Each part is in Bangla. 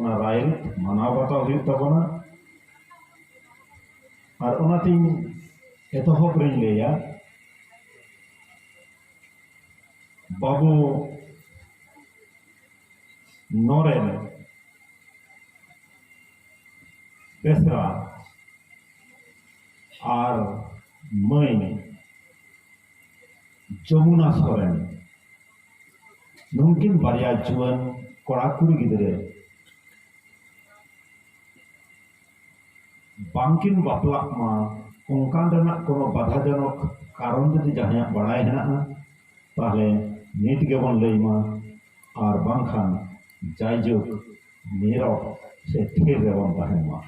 ᱚᱱᱟ ᱨᱟᱭᱨᱤᱛ ᱢᱟᱱᱟᱣ ᱵᱟᱛᱟᱣ ᱦᱩᱭᱩᱜ ᱛᱟᱵᱚᱱᱟ ᱟᱨ ᱚᱱᱟᱛᱤᱧ ᱮᱛᱚᱦᱚᱵ ᱨᱤᱧ ᱞᱟᱹᱭᱟ ᱵᱟᱵᱩ ᱱᱚᱨᱮᱱ বেসরা আর মাই যমুনা সরেন নুনকিন বারিয়া জুয়ান কড়াকুড়ি গিদরে बांकिन बापला मा उनकान कोनो बाधा बाधाजनक कारण यदि जहाँ बड़ाई है ताहले नित गेबन मा आर बांखान जाइजो मेरो से थिर रेबन तहमा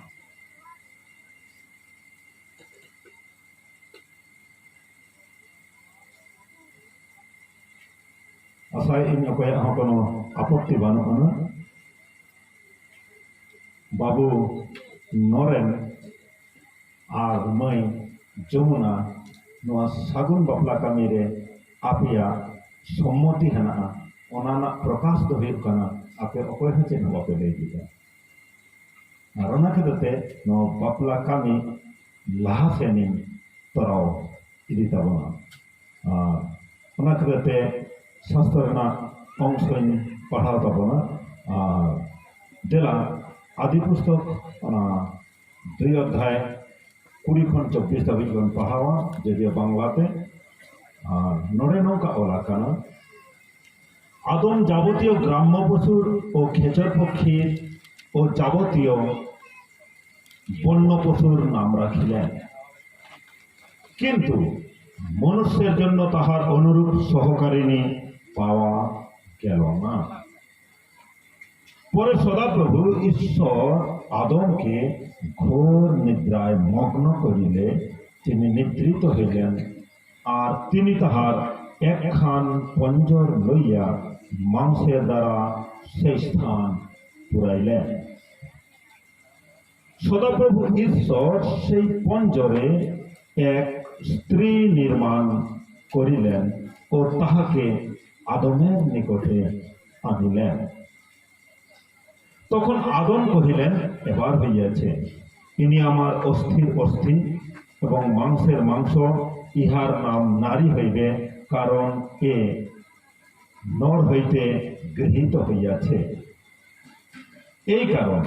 असाय इन अकोया हाँ कोनो आपत्ति बनो है ना बाबू नॉरेन આ મય જમુના ᱱᱚᱣᱟ ᱥᱟᱹᱜᱩᱱ ᱵᱟᱯᱞᱟ ᱠᱟᱹᱢᱤ ᱨᱮ ᱟᱯᱮᱭᱟᱜ ᱥᱚᱢᱢᱚᱛᱤ ᱦᱮᱱᱟᱜᱼᱟ ᱚᱱᱟ ᱨᱮᱱᱟᱜ ᱯᱨᱚᱠᱟᱥ ᱫᱚ ᱦᱩᱭᱩᱜ ᱠᱟᱱᱟ ᱟᱯᱮ ᱚᱠᱚᱭ ᱦᱚᱸ ᱪᱮᱫ ᱦᱚᱸ ᱵᱟᱯᱮ ᱞᱟᱹᱭ ᱠᱮᱫᱟ ᱟᱨ ᱚᱱᱟ ᱠᱷᱟᱹᱛᱤᱨ ᱛᱮ ᱱᱚᱣᱟ ᱵᱟᱯᱞᱟ ᱠᱟᱹᱢᱤ ᱞᱟᱦᱟ ᱥᱮᱱᱤᱧ ᱛᱚᱨᱟᱣ ᱤᱫᱤ ᱛᱟᱵᱚᱱᱟ ᱟᱨ ᱚᱱᱟ ᱠᱷᱟᱹᱛᱤᱨ ᱛᱮ ᱥᱟᱥᱛᱨᱚ ᱨᱮᱱᱟᱜ ᱚᱝᱥᱚᱧ ᱯᱟᱲᱦᱟᱣ ᱛᱟᱵᱚᱱᱟ ᱟᱨ ᱫᱮᱞᱟ ᱟᱫᱤ ᱯᱩᱥᱛᱚᱠ ᱚᱱᱟ ᱫᱩᱭ ᱚᱫᱽᱫᱷᱟᱭ কুড়ি খন চব্বিশ দাবি ᱵᱚᱱ ᱯᱟᱲᱦᱟᱣᱟ যদিও বাংলাতে, আর ᱱᱚᱰᱮ নৌকা ওলা কানা আদম যাবতীয় গ্রাম্য পশুর ও খেচর পক্ষীর ও যাবতীয় বন্য পশুর নাম রাখিলেন। কিন্তু মনুষ্যের জন্য তাহার অনুরূপ সহকারিণী পাওয়া গেল না। পরে সদাপ্রভু ঈশ্বর আদমকে ঘোর নিদ্রায় মগ্ন করিলে তিনি নিদ্রিত হইলেন। আর তিনি তাহার একখান পঞ্জর লইয়া মাংসের দ্বারা সেই স্থান পুরাইলেন। সদাপ্রভু ঈশ্বর সেই পঞ্জরে এক স্ত্রী নির্মাণ করিলেন ও তাহাকে আদমের নিকটে আনিলেন। তখন আদম কহিলেন, এবার হইয়াছে। ইনি আমার অস্থির অস্থি এবং মাংসের মাংস, ইহার নাম নারী হইবে, কারণ এ নর হইতে গৃহীত হইয়াছে। এই কারণ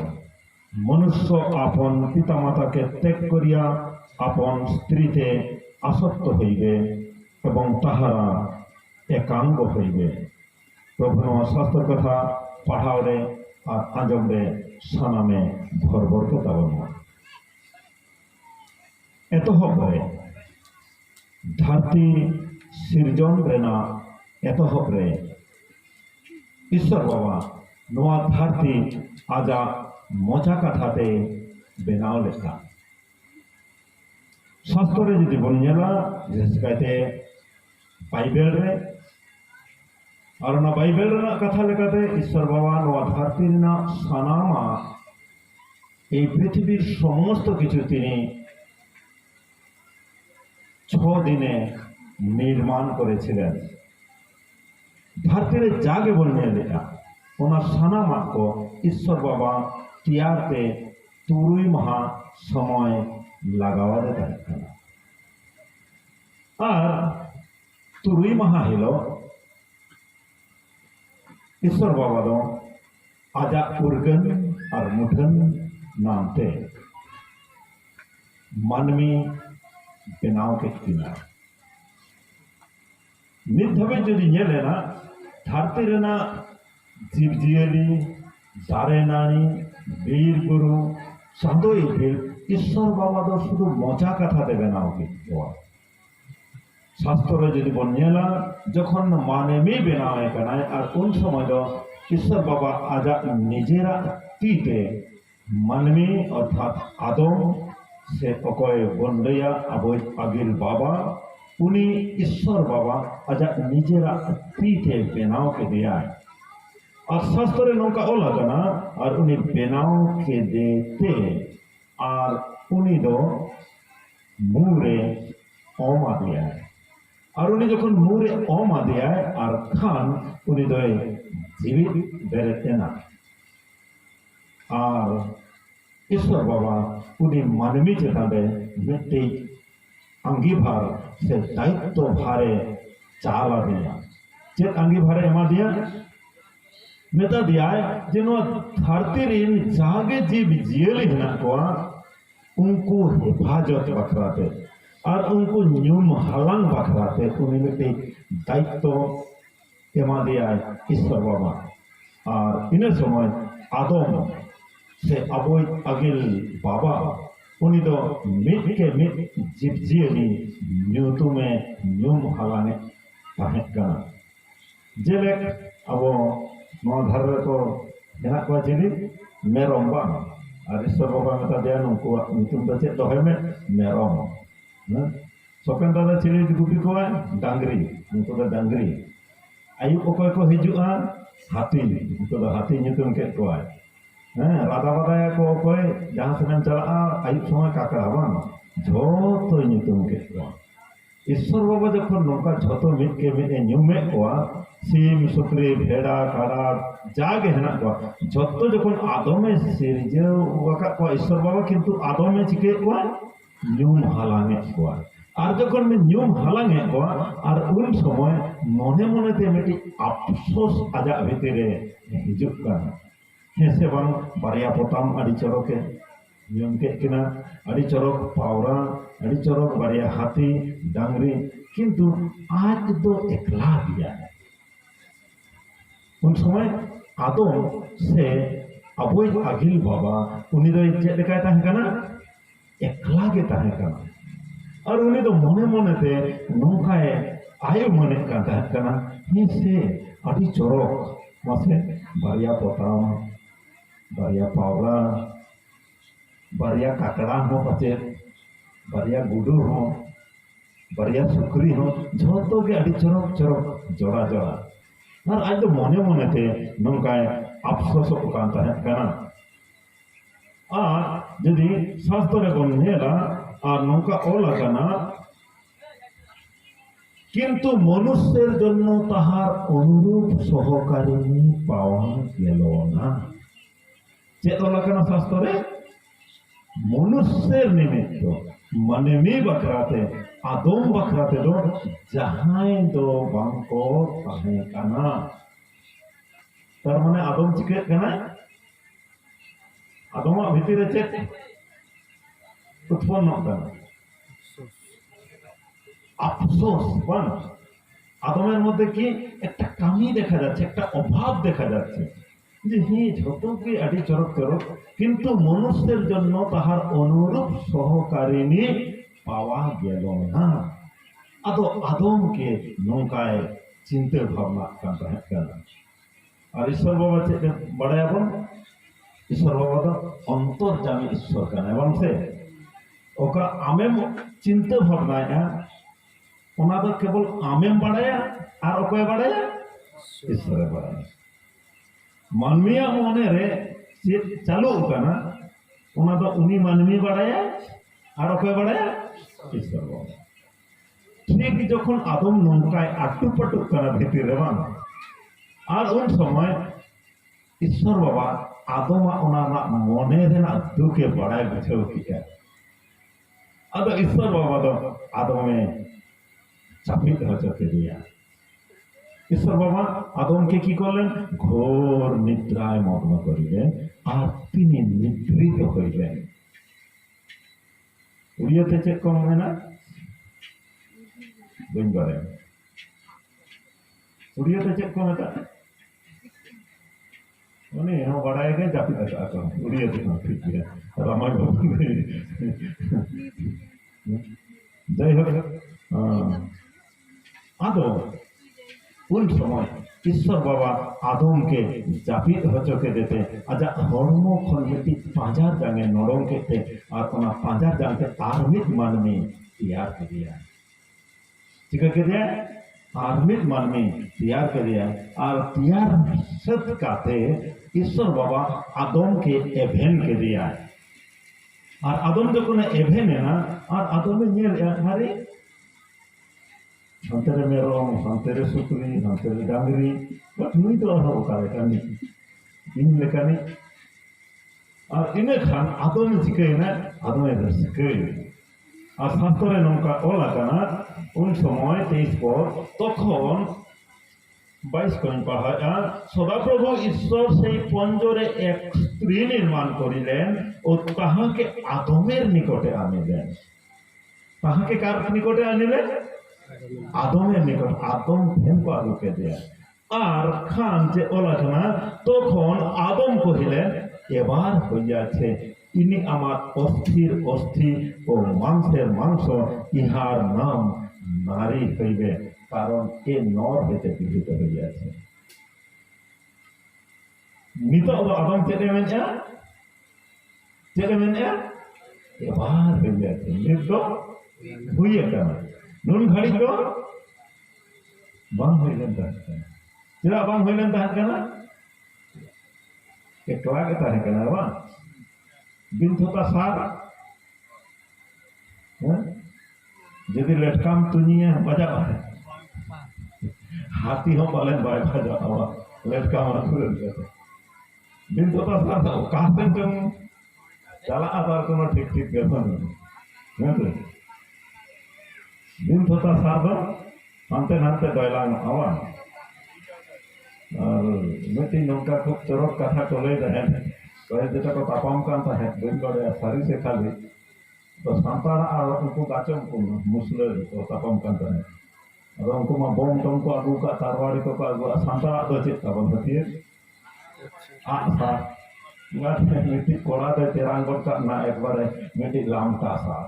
মনুষ্য আপন পিতামাতাকে ত্যাগ করিয়া আপন স্ত্রীতে আসক্ত হইবে এবং তাহারা একাঙ্গ হইবে। প্রভু শাস্ত্র কথা পাঠাওরে আর আজমরে সানামে ভরবরকে তাগম এত হবরে ধারতি সিরজন রেনা এত হবরে ঈশ্বর বাবা, নোয়া ধারতি আজা মজা কথাতে বেনাও লেখা। শাস্ত্রে যদি বন্যা বিশেষ কাইতে বাইবেল রে ᱟᱨ ᱚᱱᱟ ᱵᱟᱭᱵᱮᱞ ᱨᱮᱱᱟᱜ ᱠᱟᱛᱷᱟ ᱞᱮᱠᱟᱛᱮ ᱤᱥᱥᱚᱨ ᱵᱟᱵᱟ ᱱᱚᱣᱟ ᱫᱷᱟᱹᱨᱛᱤ ᱨᱮᱱᱟᱜ ᱥᱟᱱᱟᱢᱟᱜ এই পৃথিবীর সমস্ত কিছু তিনি ছ দিনে নির্মাণ করেছিলেন। ধারতিরে জাগে বললেন এটা ওনার সানা মাক ঈশ্বর বাবা টিয়ারতে তুরুই মহা সময় লাগাওয়ারে দেখা আর তুরুই মহা হলো ईश्वर बाबा दो आज उर्गन और मुठन नामते मन में बिनाव के किनार निधवे जो दिन लेना धरती रहना जीव जीवी दारे नानी वीर गुरु संदोई भेल ईश्वर बाबा दो शुद्ध मज़ा कथा देवे ना होगी শাস্ত্রে যদি বন ñela যখন মানেমি বেনাওয়ে কানায়, আর কোন সময় ঈশ্বর বাবা আজা নিজেরা তিতে মানমি, অর্থাৎ আদম, সে অকয় বন্ডয়া আবৈ আগিল বাবা, উনি ঈশ্বর বাবা আজা নিজেরা তিতে বেনাওকে দেয়ায়। আর শাস্ত্রে নৌকা ওলা কানা, আর উনি বেনাওকে দেতে, আর উনি দো মুরে অমা দেয়ায়। আর উনি যখন নূরে অমাদিয়ায় আর খান উনি দয়ে জীবিত বেড়েতে না আর ঈশ্বর বাবা উনি মানবী চেতাবে মেটে অঙ্গীভার সে দায়িত্ব ভারে চালা দিয়া যে অঙ্গীভারে এমা দিয়া মেতা দিয়ায় যে ধরতি রিন যাগে জীব জিয়েলি হেনা কোয়া উনকু হেফাজত বাখরাতে ᱟᱨ ᱩᱱᱠᱩ ᱧᱩᱢ ᱦᱟᱞᱟᱝ ᱵᱟᱠᱷᱨᱟᱛᱮ ᱩᱱᱤ ᱢᱤᱫᱴᱤᱡ ᱫᱟᱭᱤᱛᱛᱚ ᱮᱢᱟ ᱫᱮᱭᱟᱭ ᱤᱥᱥᱚᱨ ᱵᱟᱵᱟ ᱟᱨ ᱤᱱᱟᱹ ᱥᱚᱢᱚᱭ ᱟᱫᱚᱢ ᱥᱮ ᱟᱵᱚᱭᱤᱡ ᱟᱹᱜᱤᱞ ᱵᱟᱵᱟ ᱩᱱᱤ ᱫᱚ ᱢᱤᱫᱜᱮ ᱢᱤᱫ ᱡᱤᱵᱽᱡᱤᱭᱟᱹᱞᱤ ᱧᱩᱛᱩᱢᱮ ᱧᱩᱢ ᱦᱟᱞᱟᱝᱮᱫ ᱛᱟᱦᱮᱸ ᱠᱟᱱᱟ ᱡᱮᱞᱮᱠ ᱟᱵᱚ ᱱᱚᱣᱟ ᱫᱷᱟᱨᱮ ᱨᱮᱠᱚ ᱢᱮᱱᱟᱜ ᱠᱚᱣᱟ ᱪᱤᱞᱤ ᱢᱮᱨᱚᱢ ᱵᱟᱝ ᱟᱨ ᱤᱥᱥᱚᱨ ᱵᱟᱵᱟ ᱢᱮᱛᱟ ᱫᱮᱭᱟ ᱱᱩᱠᱩᱣᱟᱜ ᱧᱩᱛᱩᱢ ᱫᱚ ᱪᱮᱫ ᱫᱚᱦᱚᱭ ᱢᱮ ᱢᱮᱨᱚᱢ হ্যাঁ ᱥᱚᱠᱮᱱᱫᱟᱨ ᱪᱮᱬᱮ ᱜᱩᱯᱤ ᱠᱚᱣᱟ ᱰᱟᱝᱨᱤ ᱩᱱᱠᱩ ᱫᱚ ᱰᱟᱝᱨᱤ ᱟᱹᱭᱩᱵ ᱚᱠᱚᱭ ᱠᱚ ᱦᱤᱡᱩᱜᱼᱟ ᱦᱟᱹᱛᱤ ᱩᱱᱠᱩ ᱫᱚ ᱦᱟᱹᱛᱤ ᱧᱩᱛᱩᱢ ᱠᱮᱫ ᱠᱚᱣᱟᱭ ᱦᱮᱸ ᱨᱟᱫᱟ ᱵᱟᱫᱟᱭᱟᱠᱚ ᱚᱠᱚᱭ ᱡᱟᱦᱟᱸ ᱥᱮᱱᱮᱢ ᱪᱟᱞᱟᱜᱼᱟ ᱟᱹᱭᱩᱵ ᱥᱚᱢᱚᱭ ᱠᱟᱠᱲᱟ ᱵᱟᱝ ᱡᱷᱚᱛᱚᱭ ᱧᱩᱛᱩم ᱠᱮᱫ ᱠᱚᱣᱟ ᱤᱥᱥᱚᱨ ᱵᱟᱵᱟ ᱡᱚᱠᱷᱚᱱ ᱱᱚᱝᱠᱟ ᱡᱷᱚᱛᱚ ᱢᱤᱫ ᱜᱮ ᱢᱤᱫ ᱮ ᱧᱩᱢᱮᱫ ᱠᱚᱣᱟ ᱥᱤᱢ ᱥᱩᱠᱨᱤ ᱵᱷᱮᱲᱟ ᱠᱟᱰᱟ ᱡᱟᱜᱮ ᱦᱮᱱᱟᱜ ᱠᱚᱣᱟ ᱡᱷᱚᱛᱚ ᱡᱚᱠᱷᱚᱱ ᱟᱫᱚᱢᱮ ᱥᱤᱨᱡᱟᱹᱣ ᱟᱠᱟᱫ ᱠᱚᱣᱟ ᱤᱥᱥᱚᱨ ᱵᱟᱵᱟ ᱠᱤᱱᱛᱩ ᱟᱫᱚᱢᱮ ᱪᱤᱠᱟᱹᱭᱮᱫ ᱠᱚᱣᱟ ᱧᱩᱢ ᱦᱟᱞᱟᱝᱮᱫ ᱠᱚᱣᱟ আর যখন নিয়ম হালাঙে আর ওই সময় মনে মনেতে মিটি আফসোস আজা ভিতরে হিজুক হ্যাঁ সে বাং বারিয়া পতাম আড়ি চরকে নিয়ম কেট কিনা, আড়ি চরক পাওরা, আড়ি চরক বারিয়া হাতি, ডাংরি, কিন্তু আজ তো একলা দিয়া। কোন সময় আদম, সে আবই আগিল বাবা, উনি তো চেক লেখায় তাহকানা එක්ලාගේ තමයි. අර උනේ මොන මොනතේ නෝකය ආයු මොනේ කතා කරන හිසේ අඩි චොරොක් වශයෙන් බාරියා පොතාම බාරියා පාවලා බාරියා කකඩා හෝ පචේ බාරියා ගුඩු හෝ बरिया सुकरी हो जो के अड़ी चरक चरक जोड़ा जोड़ा और आज तो मने मने थे नौका अफसोस कान ᱢᱚᱱᱮ ᱢᱚᱱᱮᱛᱮ ᱱᱚᱝᱠᱟᱭ ᱟᱯᱥᱳᱥᱚᱜ ᱠᱟᱱ ᱛᱟᱦᱮᱸ ᱠᱟᱱᱟ আর যদি শাস্ত্রে বন নেলা আর নৌকা অল আকানা কিন্তু মনুষ্যের জন্য তাহার অনুরূপ সহকারিণী পাওয়া গেল না চেত অল আকানা শাস্ত্রে মনুষ্যের নিমিত্ত মানে মি বাকরাতে আদম বাকরাতে দো জাহাই দো বাংকো তাহে কানা তার মানে আদম চিকে কানা আদমা ভিতরে চেক উৎপন্ন কানা আফসোস আদমের মধ্যে কি একটা কামি দেখা যাচ্ছে, একটা অভাব দেখা যাচ্ছে? যে হ্যাঁ যতকে আদি চরক চরক, কিন্তু মনুষ্যের জন্য তাহার অনুরূপ সহকারিণী পাওয়া গেল না। আদো আদমকে নৌকায় চিন্তা ভাবনা কানা? আর ঈশ্বর বাবা চেদ ईश्वर ईश्वरवाद अंतर्जामी ईश्वर का ना बनते ओका आमे चिंता भरना है उन्हें तो केवल आमे बढ़े आर ओके बढ़े ईश्वर बढ़े मनमीय होने रे ये चलो ओका ना उन्हें तो उन्हीं मनमी बढ़े आर ओके बढ़े ईश्वर बाबा ठीक जोखन आदम नौका है आटू पटू करा भेती रवाना आज उन समय ईश्वर बाबा ᱟᱫᱚᱢᱟᱜ ᱚᱱᱟ ᱢᱚᱱᱮ ᱨᱮᱱᱟᱜ ᱫᱩᱠᱮ ᱵᱟᱲᱟᱭ ᱵᱩᱡᱷᱟᱹᱣ ᱟᱫᱚ ᱤᱥᱥᱚᱨ ᱵᱟᱵᱟ ᱫᱚ ᱟᱫᱚᱢᱮ আদমকে কি করলেন? ঘোর নিদ্রায় মগ্ন করিলেন আর তিনি নিদ্রিত হইলেন। উড়িয়াতে চেক কম হয় না? বুঝবেন উড়িয়াতে চেক কম হয় মানে হ্যাঁ বাড়ায় গে জাপিত আছে উড়িয়াতে না ঠিক আছে আর আমার বাবু যাই হোক আহ, আদম উন সময় ঈশ্বর বাবা আদমকে জাপিত হচকে দিতে আজা হর্ম খন মিটি পাঁজার জাঙ্গে নরম কেতে আর ওনা পাঁজার জাঙ্গে আর মিট মানমি তৈয়ার করিয়া धार्मिक मन में तैयार कर दिया और तैयार सत्य कहते ईश्वर बाबा आदम के एभेन के दिया और आदम जो कोनो एभेन है ना, और आदम में ये अरे हंते रे मेरम हंते रे सुकरी संतरे डांगरी बट तो नहीं तो अहो कारे कानी इन लेकानी और इन खान आदम जिके ना, आदम ए रसिके और शास्त्र ने नौका ओला का ना উন সময় তেইশ পর তখন বাইশ কইন পাহাড়া সদাপ্রভু ঈশ্বর সেই পঞ্জরে এক স্ত্রী নির্মাণ করিলেন ও তাহাকে আদমের নিকটে আনিলেন। তাহাকে কার নিকটে আনিলেন? আদমের নিকট, আদম ভেঙ্ক আলুকে দেয়া। আর খান যে ওলাচনা তখন আদম কহিলেন, এবার হইয়াছে, ইনি আমার অস্থির অস্থি ও মাংসের মাংস, ইহার নাম নারী হইবে কারণ এ নর হইতে বিহিত হইয়াছে। মৃত আদম চেনে মেনে চেনে মেনে এবার হইয়াছে, মৃত হইয়া কেন? নুন ঘাড়ি তো বাং হইলেন তাহার কেন? চেরা বাং হইলেন তাহার কেন? একটুয়াকে তাহার কেন? বাং বিন্ধতা সার? হ্যাঁ? যদি লেটকাম তুনিয়ে বাজাবা হাতি হো বলেন বাই বাজাবা লেটকাম আকুরের কাছে বিন্ধতা সার দাও কাহতেন তুমি চালা আবার কোনো ঠিক ঠিক ব্যাপার নেই হ্যাঁ তো বিন্ধতা সার দাও হানতে নানতে দয়লাম আবার আর মিটিং নৌকা খুব চরক কথা চলে যায় কয়ে যেটা তো তাপাম কান তাহে বই করে সারি সে খালি sampara aro unku kacang ku musle to tapam kantane aro unku ma bom tom ku agu ka tarwari to ka agu sampara to chit tapam patie a sa ngat miti kola de teranggot ka na ekbare miti lam ka sa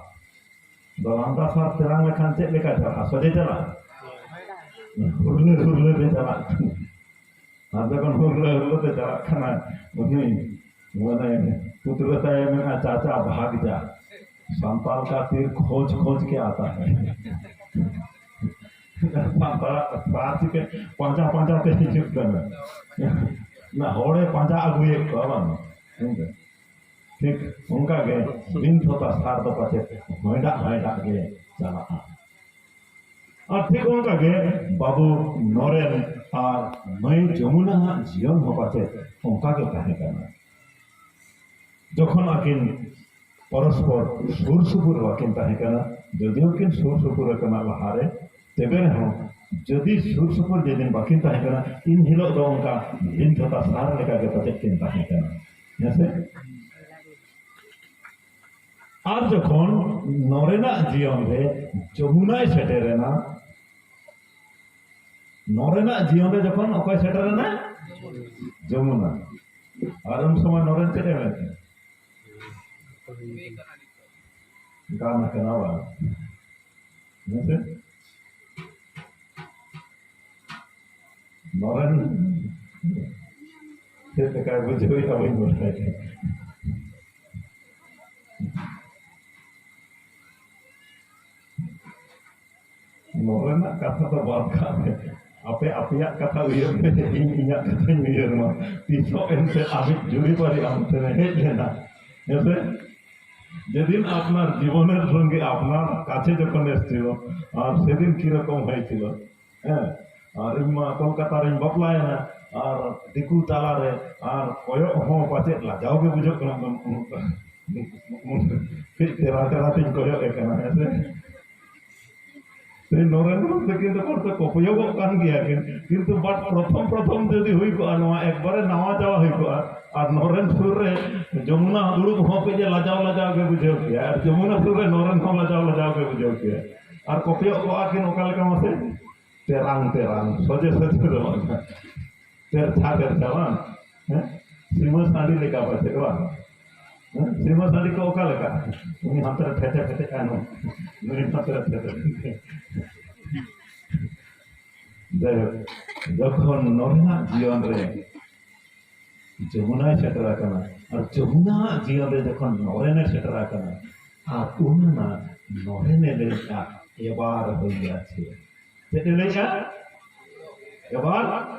do lam ka sa terang le kante le ka jara so de jara hurle hurle de jara Nanti kan hurle hurle de jara kana, ini, mana ini, putra saya mana caca bahagia. संपाल का तीर खोज खोज के आता है। के पंचा पंचा ते चिंतन ना होड़े पंचा अगुए कवन, ठीक उनका गे दिन होता सार तो पाचे होइडा होइडा गे चला और ठीक उनका गे बाबू नोरेन और नई जमुना जीवन हो पाचे, उनका के कहे करना। जखन अकिन পরস্পর সুরসুপুরবা কিন্তা হেকানা যদিও কিন সুরসুপুর কানা লাহারে তেবে রেহোঁ যদি সুরসুপুর যেদিন বাকিন তাহেঁ কানা, ইন হিলোগ ᱫᱚ ᱚᱱᱠᱟ ᱵᱷᱤᱱ ᱛᱷᱚᱛᱟ ᱥᱟᱨ ᱞᱮᱠᱟ ᱜᱮ ᱯᱟᱪᱮᱫ ᱠᱤᱱ তাহেঁ কানা। ᱦᱮᱸᱥᱮ আর যখন নরেনা জীবন রে যমুনায় সেটেরেনা নরেনা জীবন রে যখন অকয় সেটেরেনা যমুনা। আর সময় নরেন চেটে Gana Kanawa. Nothing? Nothing? Sai ta kai guji wai abin mutane. Nolan kata terbaikkan. Apa apiak kata lihat ini ingat kata lihat mah. Pisau ente abis juli pada amten hehehe. Ya sih. যেদিন আপনার জীবনের সঙ্গে আপনার কাছে যখন এসছিল আর সেদিন কীরকম হয়েছিল হ্যাঁ আর কলকাতার ইম বাপলায় না আর দিকু তালারে আর কয়ক হঁ পাচে লাজাওগে বুঝো তেরা তেরা তিন কয়ক এখানে এসে সেই নরেন মধ্যে কিন্তু করতে উপযোগও কান গিয়া কিন্তু বাট প্রথম প্রথম যদি হই কোয়া নয়া একবারে নাওয়া যাওয়া হই কোয়া, আর নরেন সুর রে যমুনা দুড়ুব হপে যে লাজাও লাজাও কে বুঝেও কিয়া আর যমুনা সুর রে নরেন হম লাজাও লাজাও কে বুঝেও কিয়া আর কপিয়া কোয়া কিন ওকা লেকা মাসে তেরাং তেরাং, সজে সজে দো তের ছা তের ছা বাং হ্যাঁ? শ্রীমদ সাঁড়ি লেখা পাচ্ছে বাং উনি হাতের ফেটে ফেটে কেন? উনি হাতের ফেটে ফেটে। যাই হোক, যখন নরেনাᱜ জীবন রে যমুনায় সেটের আকানা, আর যমুনা জীবন রে যখন নরেনে সেটের আকানা, আর উন্না নরেনে লেখা এবার হইয়াছে। সেটা লেখা এবার?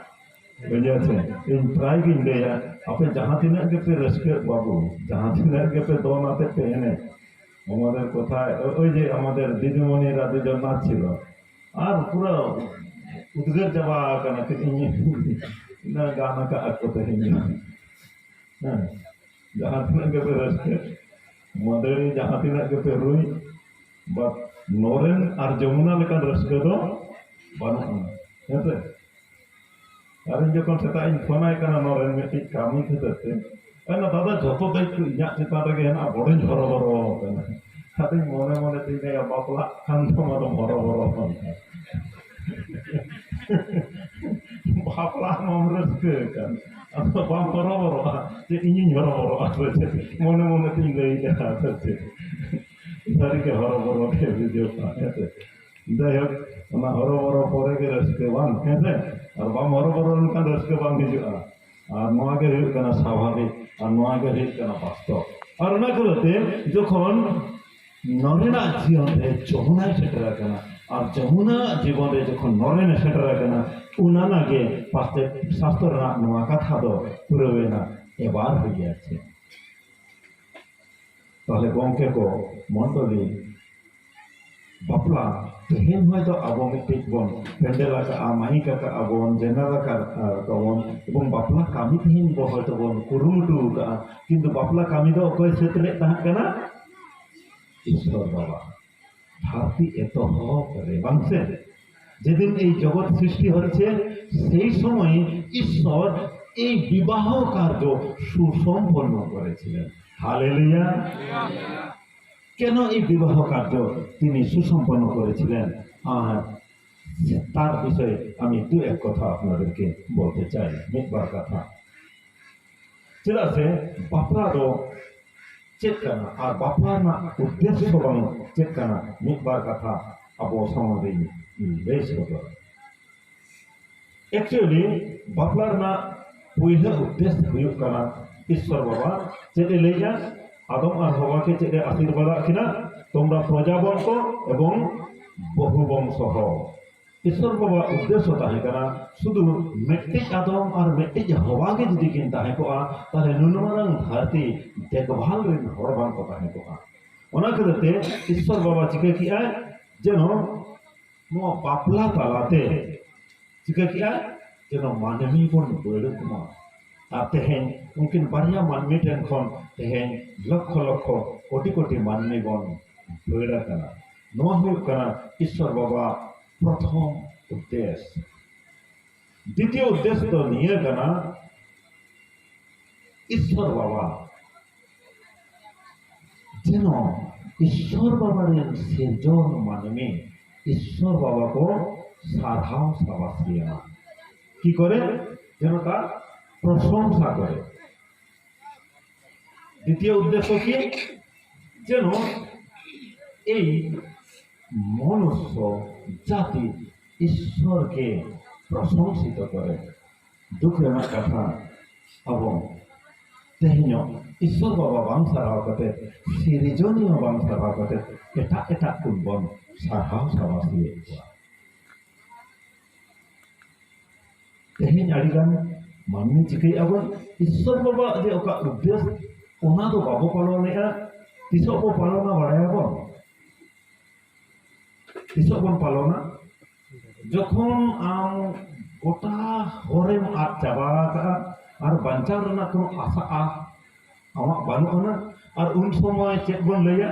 হইয়াছে ᱤᱧ ᱯᱨᱟᱭ ᱜᱤᱧ ᱞᱟᱹᱭᱟ ᱟᱯᱮ ᱡᱟᱦᱟᱸ ᱛᱤᱱᱟᱹᱜ ᱜᱮᱯᱮ ᱨᱟᱹᱥᱠᱟᱹᱜ ᱵᱟᱵু ᱡᱟᱦᱟᱸ ᱛᱤᱱᱟᱹᱜ ᱜᱮᱯᱮ ᱫᱚᱱ আতে পে এনে আমাদের কোথায় ও- ওই যে আমাদের দিদিমণিরা দুজন নাচছিল আর পুরো উদ্গের যাওয়া কানা ইনি না গানা কা আকতে হিনি হ্যাঁ Jahat nak kata rasa Madari jahat nak kata rui But Noren ar Jamuna lekan rasa tu Banuan Kata আমি যখন সেটা ইন সময় কেন নরেন মেটি কামি খেতেছেন কেন দাদা, যত দায়িত্ব ইয়া চেতান রেগে না বড় ঝড় বড় হবে না। সাথে মনে মনে তুই নাই বাপলা খান তোমার বড় বড় হবে বাপলা মমরস কেন? বাম বড় বড় যে ইঞ্জিন ঝড় বড় আছে মনে মনে তুই লই দেখা আছে। ধরিকে হর বড় খেয়ে বুঝে যাই হোক ᱚᱱᱟ ᱦᱚᱨᱚ ᱵᱚᱨᱚ ᱯᱚᱨᱮ ᱜᱮ ᱨᱟᱹᱥᱠᱟᱹ ᱵᱟᱝ ᱦᱮᱸᱥᱮ ᱟᱨ ᱵᱟᱢ ᱦᱚᱨᱚ ᱵᱚᱨᱚ ᱞᱮᱱᱠᱷᱟᱱ ᱨᱟᱹᱥᱠᱟᱹ ᱵᱟᱝ ᱦᱤᱡᱩᱜᱼᱟ ᱟᱨ ᱱᱚᱣᱟ ᱜᱮ ᱦᱩᱭᱩᱜ ᱠᱟᱱᱟ ᱥᱟᱵᱷᱟᱵᱤᱠ ᱟᱨ ᱱᱚᱣᱟ ᱜᱮ ᱦᱩᱭᱩᱜ ᱠᱟᱱᱟ ᱵᱟᱥᱛᱚᱵ ᱟᱨ ᱚᱱᱟ ᱠᱚᱨᱮᱛᱮ ᱡᱚᱠᱷᱚᱱ ᱱᱚᱨᱮᱱᱟᱜ ᱡᱤᱭᱚᱱ ᱨᱮ ᱡᱚᱢᱩᱱᱟᱭ ᱥᱮᱴᱮᱨ ᱟᱠᱟᱱᱟ ᱟᱨ ᱡᱚᱢᱩᱱᱟ ᱡᱤᱵᱚᱱ ᱨᱮ ᱡᱚᱠᱷᱚᱱ ᱱᱚᱨᱮᱱᱮ ᱥᱮᱴᱮᱨ ᱟᱠᱟᱱᱟ ᱩᱱᱟᱱᱟ ᱜᱮ ᱯᱟᱥᱛᱮ ᱥᱟᱥᱛᱨᱚ ᱨᱮᱱᱟᱜ ᱱᱚᱣᱟ ᱠᱟᱛᱷᱟ ᱫᱚ ᱯᱩᱨᱟᱹᱣᱮᱱᱟ এবার হয়ে যাচ্ছে তাহলে গঙ্কে কো মন্ডলী ᱵᱟᱯᱞᱟ ᱛᱮᱦᱮᱧ ᱦᱚᱭᱛᱚ ᱟᱵᱚ ᱢᱤᱫᱴᱤᱡ ᱵᱚᱱ ᱯᱮᱱᱰᱮᱞ ᱟᱠᱟᱜᱼᱟ ᱢᱟᱹᱦᱤᱠ ᱟᱠᱟᱜᱼᱟ ᱵᱚᱱ ᱡᱮᱱᱟᱨ ᱟᱠᱟᱜᱼᱟ ᱵᱚᱱ ᱮᱵᱚᱝ ᱵᱟᱯᱞᱟ ᱠᱟᱹᱢᱤ ᱛᱮᱦᱮᱧ ᱵᱚ ᱦᱚᱭᱛᱚ ᱵᱚᱱ ᱠᱩᱨᱩᱢᱩᱴᱩ ᱟᱠᱟᱜᱼᱟ ᱠᱤᱱᱛᱩ ᱵᱟᱯᱞᱟ ᱠᱟᱹᱢᱤ ᱫᱚ ᱚᱠᱚᱭ ᱥᱟᱹᱛ ᱞᱮᱫ ᱛᱟᱦᱮᱸ ᱠᱟᱱᱟ ঈশ্বর বাবা ধরতি এতহব করে বাংশ যেদিন এই জগৎ সৃষ্টি হচ্ছে সেই সময় ঈশ্বর এই বিবাহ কার্য সুসম্পন্ন করেছিলেন হালেলুয়া কেন এই বিবাহ কার্য তিনি সুসম্পন্ন করেছিলেন তার বিষয়ে আমি দু এক কথা আপনাদেরকে বলতে চাই মেঘবার কথা ચેલા ᱫᱚ ચેતકાના આ બાપરાના ઉદ્દેશ્ય હોવાનું ચેતકાના મિકબાર કથા આપો સમય લેશ હતો એકચ્યુઅલી બાપલારના પહેલો ઉદ્દેશ હોયું કાના ઈશ્વર બાબા ચેતે લઈ ગયા আদম আর হওয়াকে ছেড়ে আশীর্বাদ কিনা তোমরা প্রজাবংশ এবং বহুবংশ হও। ঈশ্বর বাবা উদ্দেশ্য তাহে কানা শুধু মেট্টিক আদম আর মেট্টিক হওয়াকে যদি কিন তাহে কোয়া, তাহলে নুনমারাং ভারতী দেখভাল রেন হড় বাং কো তাহে কোয়া। অনা খেতে ঈশ্বর বাবা চিকা কি যেন বাপলা তালাতে চিকা কি যেন মানবী বন বেড়ে তোমার तेहन, उनकिन बारिया मानवी टेन तेहन लक्ष लक्ष कोटी कोटी मानवी बन भाँ ईश्वर बाबा, प्रथम उद्देश्य द्वित उद्देश्य तो ईश्वर बाबा। जन, ईश्वर बाबा सेजन मानवी ईश्वर बाबा को साधाओ सावा कि जनता প্রশংসা করে। দ্বিতীয় উদ্দেশ্য কি? যেন এই মনুষ্য জাতি ঈশ্বরকে প্রশংসিত করে। দুঃখের কথা এবং তেহিন ঈশ্বর বাবা বাংসার হকতে সৃজনীয় বাংসার হকতে এটা এটা উদ্বন সাহা সাবাসী তেহিন আড়িগান ᱢᱟᱹᱱᱢᱤ ᱪᱤᱠᱟᱹᱭᱮᱫᱼᱟ ᱵᱚᱱ ᱤᱥᱥᱚᱨ ᱵᱟᱵᱟ ᱡᱮ ᱚᱠᱟ ᱩᱫᱽᱫᱮᱥ ᱚᱱᱟ ᱫᱚ ᱵᱟᱵᱚ ᱯᱟᱞᱚᱱᱮᱜᱼᱟ ᱛᱤᱥᱚᱜ ᱵᱚ ᱯᱟᱞᱚᱱᱟ ᱵᱟᱲᱟᱭᱟᱵᱚᱱ ᱛᱤᱥᱚᱜ ᱵᱚᱱ ᱯᱟᱞᱚᱱᱟ ᱡᱚᱠᱷᱚᱱ ᱟᱢ ᱜᱚᱴᱟ ᱦᱚᱨᱮᱢ ᱟᱫ ᱪᱟᱵᱟ ᱟᱠᱟᱜᱼᱟ ᱟᱨ ᱵᱟᱧᱪᱟᱣ ᱨᱮᱱᱟᱜ ᱠᱳᱱᱳ ᱟᱥᱟ ᱟᱢᱟᱜ ᱵᱟᱹᱱᱩᱜ ᱟᱱᱟ ᱟᱨ ᱩᱱ ᱥᱚᱢᱚᱭ ᱪᱮᱫ ᱵᱚᱱ ᱞᱟᱹᱭᱟ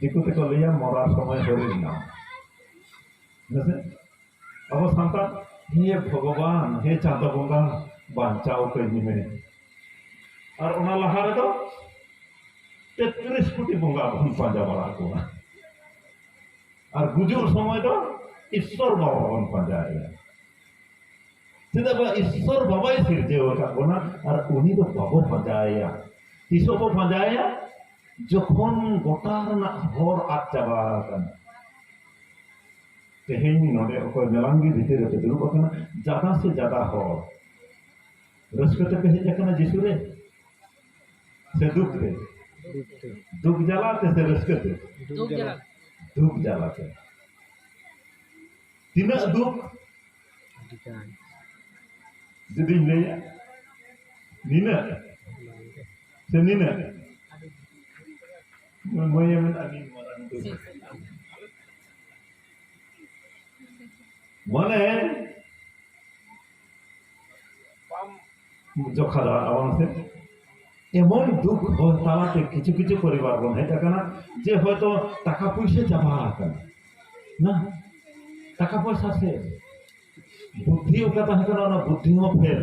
ᱫᱤᱠᱩ ᱛᱮᱠᱚ ᱞᱟᱹᱭᱟ মরার ᱥᱚᱢᱚᱭ হরির নাম ঠিক আছে অবস্থানটা হে ভগবান হে চাঁদা বঙ্গা বাঞ্চাও তৈরি মে আর ওনা লাহারে তো তেত্রিশ কোটি বঙ্গা ভুল পাঞ্জা বাড়া কো আর গুজুর সময় তো ঈশ্বর বাবা ভুল পাঞ্জা আয়া সেটা ঈশ্বর বাবাই সিরজে ওটা কোনা আর উনি তো বাবো পাঞ্জা আয়া তিসো পাঞ্জা আয়া যখন গোটা হর আজ চাবা ᱛᱮᱦᱮᱧ ᱱᱚᱰᱮ ᱚᱠᱚᱭ ᱢᱮᱞᱟᱝᱜᱤ ᱵᱷᱤᱛᱤᱨ ᱨᱮᱯᱮ ᱫᱩᱲᱩᱵ ᱟᱠᱟᱱᱟ ᱡᱟᱫᱟ ᱥᱮ ᱡᱟᱫᱟ ᱦᱚᱲ ᱨᱟᱹᱥᱠᱟᱹ ᱛᱮᱯᱮ ᱦᱮᱡ ᱟᱠᱟᱱᱟ ᱡᱤᱥᱩ ᱨᱮ ᱥᱮ ᱫᱩᱠ ᱨᱮ दुख जलाते से रसके थे दुख जलाते तीना दुख जुदी लैया नीना से नीना मैं मैं मैं अभी मरा नहीं মানে যখা আমাদের এমন দুঃখ তালাতে কিছু কিছু পরিবার মনে হয়ে থাকে না যে হয়তো টাকা পয়সা চাপা আছে না, টাকা পয়সা আছে। বুদ্ধি ওখানে থাকে না বুদ্ধিও ফের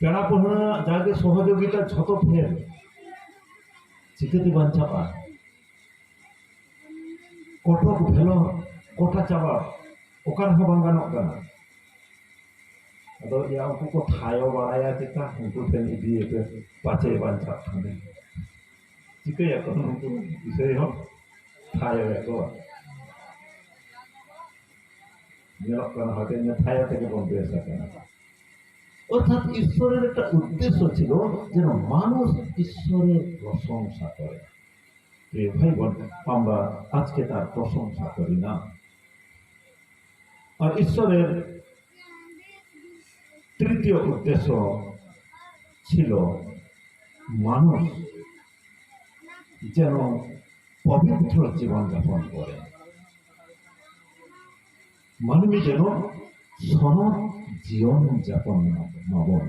পেড়া পড়া যাদের সহযোগিতা যত ফের চিকেতি বাঞ্চাবা কটক ভেল, কটা চাবা ওকার হো বাং গানক কানা ᱟᱫᱚ ᱭᱟ ᱩᱱᱠᱩ ᱠᱚ ᱛᱷᱟᱭᱚ ᱵᱟᱲᱟᱭᱟ ᱪᱮᱛᱟ ᱩᱱᱠᱩ ᱴᱷᱮᱱ ᱤᱫᱤᱭᱮᱯᱮ ᱯᱟᱪᱮ ᱵᱟᱧᱪᱟᱜ ᱠᱷᱟᱱᱮ ᱪᱤᱠᱟᱹᱭᱟᱠᱚ ᱩᱱᱠᱩ ᱵᱤᱥᱚᱭ ᱦᱚᱸ ᱛᱷᱟᱭᱚᱭᱟᱠᱚ ᱧᱮᱞᱚᱜ ᱠᱟᱱᱟ হয়তো ইনি থায়া থেকে বন বেশ আকানা অর্থাৎ ঈশ্বরের একটা উদ্দেশ্য ছিল যেন মানুষ ঈশ্বরের প্রশংসা করে প্রিয় ভাই বোন আমরা আজকে তার প্রশংসা করি না আর ঈশ্বরের তৃতীয় উদ্দেশ্য ছিল মানুষ যেন পবিত্র জীবনযাপন করে। মানবী যেন সনদ জীবন যাপন নবন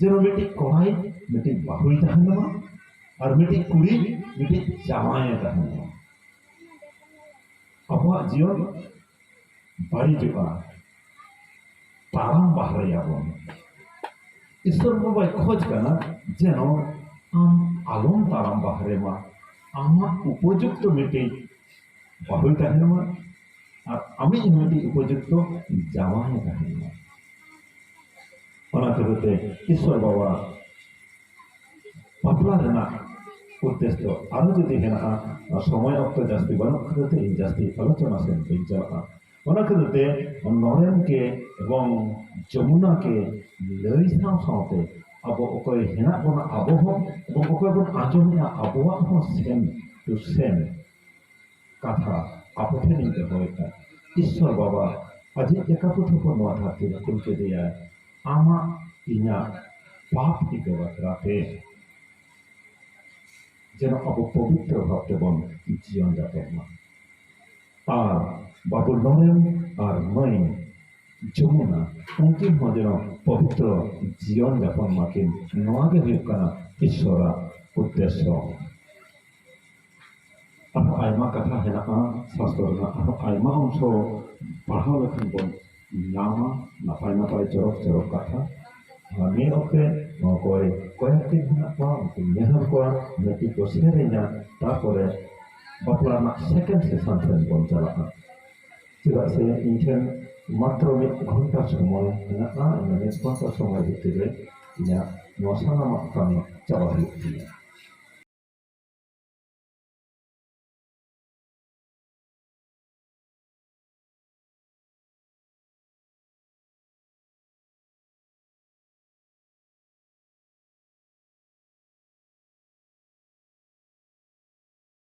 যেন মিটি কড়াই মিটি বাহুই তাহেন মা আর মিটি কুড়ি মিটি জামাই তাহেন মা আবহাওয়া জীবন baririba param bahrayabun ঈশ্বর বাবাই খোঁজ কানা, যেন আম আলম তারাম বাহারে মা আমার উপযুক্ত মেটে বাহুল তাহলে মা, আর আমি মিটি উপযুক্ত জামাই তাহলে মা। অনাতে হতে ঈশ্বর বাবা বাপলা রেনা উদ্দেশ্য, আরও যদি হেনা, সময় অক্ত জাস্তি বানক হতে জাস্তি আলোচনা সেন পেঞ্চা ᱚᱱᱟᱠᱟᱛᱮ ᱱᱚᱨᱮᱱ ᱠᱮ ᱮᱵᱚᱝ ᱡᱚᱢᱩᱱᱟ ᱠᱮ ᱞᱟᱹᱭ ᱥᱟᱶ ᱥᱟᱶᱛᱮ ᱟᱵᱚ ᱚᱠᱚᱭ ᱦᱮᱱᱟᱜ ᱵᱚᱱᱟ ᱟᱵᱚ ᱦᱚᱸ ᱮᱵᱚᱝ ᱚᱠᱚᱭ ᱵᱚᱱ ᱟᱸᱡᱚᱢᱮᱜᱼᱟ ᱟᱵᱚᱣᱟᱜ ᱦᱚᱸ ᱥᱮᱢ ᱴᱩ সেম কথা আবো ঠেনিং দহয়তা ঈশ্বর বাবা আজ একা পুথো পর নোয়া ধাতে কুল কে দিয়া আমা ইনা পাপ কি দেওয়াতে যেন আবো পবিত্র ভাবতে বন জীবন যাপন আর বাবুল নারায়ণ আর মাই যমুনা ᱩᱱᱠᱤᱱ ᱦᱚᱸ ᱡᱮᱱᱚ ᱯᱚᱵᱤᱛᱨᱚ ᱡᱤᱭᱚᱱ ᱡᱟᱯᱚᱱ ᱢᱟᱠᱤᱱ ᱱᱚᱣᱟ ᱜᱮ ᱦᱩᱭᱩᱜ ᱠᱟᱱᱟ ᱤᱥᱥᱚᱨᱟᱜ ᱩᱫᱽᱫᱮᱥᱥᱚ ᱟᱨᱦᱚᱸ ᱟᱭᱢᱟ ᱠᱟᱛᱷᱟ ᱦᱮᱱᱟᱜᱼᱟ ᱥᱟᱥᱛᱚ ᱨᱮᱱᱟᱜ ᱟᱨᱦᱚᱸ ᱟᱭᱢᱟ ᱚᱝᱥᱚ ᱯᱟᱲᱦᱟᱣ ᱞᱮᱠᱷᱟᱱ ᱵᱚᱱ ᱧᱟᱢᱟ ᱱᱟᱯᱟᱭ ᱱᱟᱯᱟᱭ ᱪᱚᱨᱚᱠ ᱪᱚᱨᱚᱠ ᱠᱟᱛᱷᱟ ᱟᱨ ᱱᱤᱭᱟᱹ ᱚᱠᱛᱮ ᱱᱚᱣᱟ ᱠᱚᱨᱮ ᱠᱚᱭᱮᱠᱴᱤ ᱦᱮᱱᱟᱜ ᱠᱚᱣᱟ ᱩᱱᱠᱤᱱ ᱧᱮᱦᱚᱨ ᱠᱚᱣᱟ ᱢᱤᱫᱴᱤᱡ ᱠᱚ ᱥᱮᱨᱮᱧᱟ ᱛᱟᱨᱯᱚᱨᱮ ᱵᱟᱯᱞᱟ ᱨᱮᱱᱟᱜ ᱥᱮᱠᱮᱱᱰ ᱥᱮᱥᱚᱱ ᱥᱮᱱ ᱵᱚᱱ ᱪᱟᱞᱟᱜᱼᱟ ᱪᱮᱫᱟᱜ ᱥᱮ ᱤᱧ ᱴᱷᱮᱱ ᱢᱟᱛᱨᱚ ᱢᱤᱫ ᱜᱷᱚᱱᱴᱟ ᱥᱚᱢᱚᱭ ᱢᱮᱱᱟᱜᱼᱟ ᱤᱱᱟᱹ ᱢᱤᱫ ᱜᱷᱚᱱᱴᱟ ᱥᱚᱢᱚᱭ ᱵᱷᱤᱛᱤᱨ ᱨᱮ ᱤᱧᱟᱹᱜ ᱱᱚᱣᱟ ᱥᱟᱱᱟᱢᱟᱜ ᱠᱟᱹᱢᱤ ᱪᱟᱵᱟ ᱦᱩᱭᱩᱜ ᱛᱤᱧᱟᱹ